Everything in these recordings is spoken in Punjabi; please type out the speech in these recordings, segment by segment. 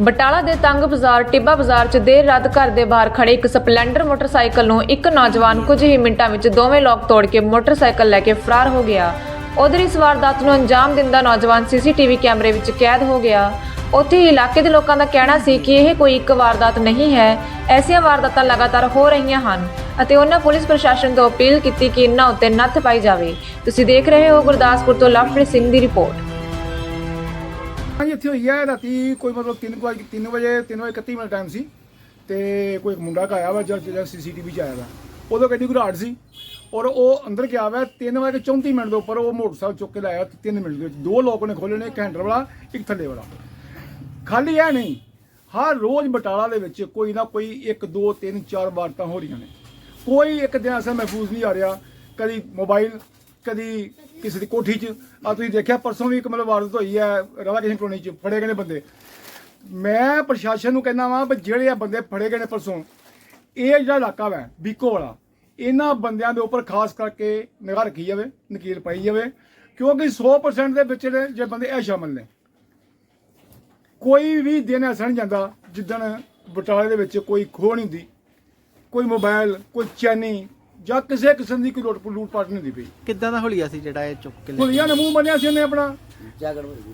ਬਟਾਲਾ ਦੇ ਤੰਗ ਬਾਜ਼ਾਰ, ਟਿੱਬਾ ਬਾਜ਼ਾਰ 'ਚ ਦੇਰ ਰਾਤ ਘਰ ਦੇ ਬਾਹਰ ਖੜੇ ਇੱਕ ਸਪਲੈਂਡਰ ਮੋਟਰਸਾਈਕਲ ਨੂੰ ਇੱਕ ਨੌਜਵਾਨ ਕੁਝ ਹੀ ਮਿੰਟਾਂ ਵਿੱਚ ਦੋਵੇਂ ਲੋਕ ਤੋੜ ਕੇ ਮੋਟਰਸਾਈਕਲ ਲੈ ਕੇ ਫਰਾਰ ਹੋ ਗਿਆ। ਉਧਰ ਇਸ ਵਾਰਦਾਤ ਨੂੰ ਅੰਜਾਮ ਦਿੰਦਾ ਨੌਜਵਾਨ ਸੀਸੀਟੀਵੀ ਕੈਮਰੇ ਵਿੱਚ ਕੈਦ ਹੋ ਗਿਆ। ਉੱਥੇ ਹੀ ਇਲਾਕੇ ਦੇ ਲੋਕਾਂ ਦਾ ਕਹਿਣਾ ਸੀ ਕਿ ਇਹ ਕੋਈ ਇੱਕ ਵਾਰਦਾਤ ਨਹੀਂ ਹੈ, ਐਸੀਆਂ ਵਾਰਦਾਤਾਂ ਲਗਾਤਾਰ ਹੋ ਰਹੀਆਂ ਹਨ ਅਤੇ ਉਹਨਾਂ ਪੁਲਿਸ ਪ੍ਰਸ਼ਾਸਨ ਤੋਂ ਅਪੀਲ ਕੀਤੀ ਕਿ ਇਹਨਾਂ ਉੱਤੇ ਨੱਥ ਪਾਈ ਜਾਵੇ। ਤੁਸੀਂ ਦੇਖ ਰਹੇ ਹੋ ਗੁਰਦਾਸਪੁਰ ਤੋਂ ਲਵਪ੍ਰੀਤ ਸਿੰਘ ਦੀ ਰਿਪੋਰਟ। ਹਾਂਜੀ, ਇੱਥੇ ਹੋਈ ਹੈ ਰਾਤੀ ਕੋਈ ਮਤਲਬ 3 ਵਜੇ 3 ਵਜੇ 3 ਵਜੇ 31 ਮਿੰਟ ਟਾਈਮ ਸੀ ਤੇ ਕੋਈ ਇੱਕ ਮੁੰਡਾ ਆਇਆ ਵਾ ਜਦ ਜਿਹੜਾ ਸੀਸੀਟੀਵੀ ਚ ਆਇਆ ਵਾ। ਉਦੋਂ ਗੱਡੀ ਘਰਾਟ ਸੀ ਔਰ ਉਹ ਅੰਦਰ ਗਿਆ ਵਾ 3 ਵਜੇ 34 ਮਿੰਟ ਦੇ ਉੱਪਰ ਉਹ ਮੋਟਰਸਾਈਕਲ ਚੁੱਕ ਕੇ ਲਾਇਆ 3 ਮਿੰਟ ਦੇ ਵਿੱਚ। ਦੋ ਲੋਕ ਨੇ ਖੋਲ੍ਹੇ ਨੇ, ਇੱਕ ਹੈਂਡਲ ਵਾਲਾ, ਇੱਕ ਥੱਲੇ ਵਾਲਾ। ਖਾਲੀ ਹੈ ਨਹੀਂ, ਹਰ ਰੋਜ਼ ਬਟਾਲਾ ਦੇ ਵਿੱਚ ਕੋਈ ਨਾ ਕੋਈ 1 2 3 4 ਵਾਰਤਾਂ ਹੋ ਰਹੀਆਂ ਨੇ। ਕੋਈ ਇੱਕ ਦਿਨ ਐਸਾ ਮਹਿਫੂਜ਼ ਨਹੀਂ ਆ ਰਿਹਾ, ਕਦੀ ਮੋਬਾਈਲ ਕਦੀ ਕਿਸੇ ਦੀ ਕੋਠੀ 'ਚ। ਆ ਤੁਸੀਂ ਦੇਖਿਆ, ਪਰਸੋਂ ਵੀ ਇੱਕ ਮਤਲਬ ਵਾਰਦਾਤ ਹੋਈ ਹੈ, ਰਾਧਾ ਕ੍ਰਿਸ਼ਨ ਕਲੋਨੀ 'ਚ, ਫੜੇ ਗਏ ਨੇ ਬੰਦੇ। ਮੈਂ ਪ੍ਰਸ਼ਾਸਨ ਨੂੰ ਕਹਿੰਦਾ ਵਾਂ ਵੀ ਜਿਹੜੇ ਆ ਬੰਦੇ ਫੜੇ ਗਏ ਨੇ ਪਰਸੋਂ, ਇਹ ਜਿਹੜਾ ਇਲਾਕਾ ਵਾ, ਬੀਕੋ ਵਾਲਾ, ਇਹਨਾਂ ਬੰਦਿਆਂ ਦੇ ਉੱਪਰ ਖਾਸ ਕਰਕੇ ਨਿਗਾਹ ਰੱਖੀ ਜਾਵੇ, ਨਕੀਲ ਪਾਈ ਜਾਵੇ, ਕਿਉਂਕਿ 100% ਦੇ ਵਿੱਚ ਜਿਹੜੇ ਬੰਦੇ ਇਹ ਸ਼ਾਮਲ ਨੇ। ਕੋਈ ਵੀ ਦਿਨ ਐਸਾ ਨਹੀਂ ਜਾਂਦਾ ਜਿੱਦਣ ਬਟਾਲੇ ਦੇ ਵਿੱਚ ਕੋਈ ਖੋਹ ਨਹੀਂ ਹੁੰਦੀ, ਕੋਈ ਮੋਬਾਈਲ ਕੋਈ ਚੈਨੀ ਜਾਂ ਕਿਸੇ ਕਿਸਮ ਦੀ ਕੋਈ ਲੁੱਟ ਲੂਟ ਪਾਟ ਨਹੀਂ ਹੁੰਦੀ ਪਈ। ਕਿੱਦਾਂ ਦਾ ਹੁਲੀਆ ਸੀ ਜਿਹੜਾ ਇਹ ਚੁੱਕ ਕੇ ਲੈ ਨੇ ਮੂੰਹ ਬੰਨਿਆ ਸੀ ਉਹਨੇ ਆਪਣਾ।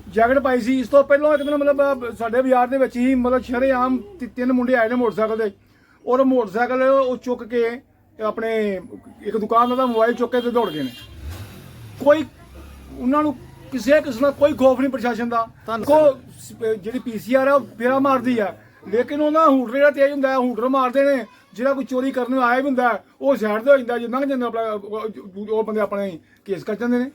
ਜੈਕਟ ਪਾਈ ਸੀ। ਇਸ ਤੋਂ ਪਹਿਲਾਂ ਇੱਕ ਦਿਨ ਮਤਲਬ ਸਾਡੇ ਬਾਜ਼ਾਰ ਦੇ ਵਿੱਚ ਹੀ ਮਤਲਬ ਸ਼ਰੇਆਮ ਤੀ- ਤਿੰਨ ਮੁੰਡੇ ਆਏ ਨੇ ਮੋਟਰਸਾਈਕਲ ਦੇ ਔਰ ਮੋਟਰਸਾਈਕਲ ਉਹ ਚੁੱਕ ਕੇ ਆਪਣੇ ਇੱਕ ਦੁਕਾਨ ਦਾ ਮੋਬਾਈਲ ਚੁੱਕ ਕੇ ਤੇ ਦੌੜ ਗਏ ਨੇ। ਕੋਈ ਉਹਨਾਂ ਨੂੰ ਕਿਸੇ ਕਿਸਮ ਦਾ ਕੋਈ ਖੌਫ ਨਹੀਂ ਪ੍ਰਸ਼ਾਸਨ ਦਾ। ਤੁਹਾਨੂੰ ਕੋ ਜਿਹੜੀ ਪੀਸੀਆਰ ਆ ਉਹ ਫੇਰਾ ਮਾਰਦੀ ਆ। ਲੇਕਿਨ ਉਹਨਾਂ ਹੂਟਰ ਜਿਹੜਾ ਤੇਜ਼ ਹੁੰਦਾ ਹੈ ਹੂਟਰ ਮਾਰਦੇ ਨੇ। ਜਿਹੜਾ ਕੋਈ ਚੋਰੀ ਕਰਨ ਨੂੰ ਆਇਆ ਵੀ ਹੁੰਦਾ, ਉਹ ਸਾਈਡ ਤੇ ਹੋ ਜਾਂਦਾ, ਜੇ ਲੰਘ ਜਾਂਦਾ ਆਪਣਾ, ਉਹ- ਉਹ ਬੰਦੇ ਆਪਣੇ ਕੇਸ ਕਰ ਜਾਂਦੇ ਨੇ।